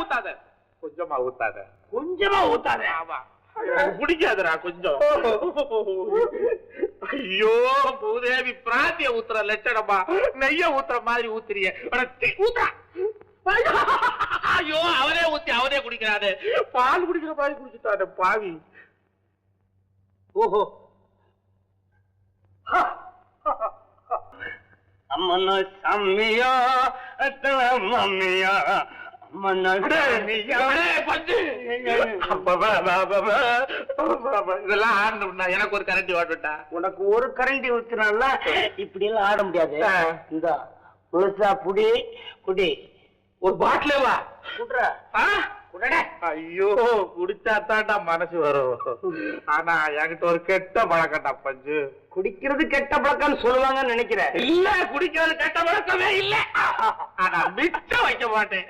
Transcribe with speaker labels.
Speaker 1: ஊத்தாத. கொஞ்சமா ஊத்தாத.
Speaker 2: கொஞ்சமா ஊத்தாத.
Speaker 1: ஆமா. எனக்கு பிடிக்காதுடா கொஞ்சம். ஐயோ பூதேவி பிராந்திய ஊத்துற லட்சணமா. நெய்ய ஊத்துற மாதிரி ஊத்துறிய. ஊத்தா ஐயோ. அவனே ஊத்தி அவனே குடிக்கிறானே. பால் குடிக்கிற மாதிரி குடிச்சுட்டானே பாவி.
Speaker 2: ஓஹோ. அம்மன அத்தன மம்மியா
Speaker 1: இதெல்லாம் ஆடணும்னா எனக்கு ஒரு கரண்டி ஓட்டுட்டா
Speaker 2: உனக்கு ஒரு கரண்டி ஊத்துனால இப்படி எல்லாம் ஆட முடியாது. இந்த முழுசா புடி குடி.
Speaker 1: ஒரு பாட்டிலே வா.
Speaker 2: குடுற.
Speaker 1: ஐயோ குடிச்சாத்தான்டா மனசு வரும். ஆனா என்கிட்ட ஒரு கெட்ட பழக்கம்டா பஞ்சு.
Speaker 2: குடிக்கிறது கெட்ட பழக்கம்னு சொல்லுவாங்கன்னு நினைக்கிறேன்.
Speaker 1: இல்ல குடிக்கிறது கெட்ட பழக்கமே இல்ல. ஆனா மிச்சம் வைக்க மாட்டேன்.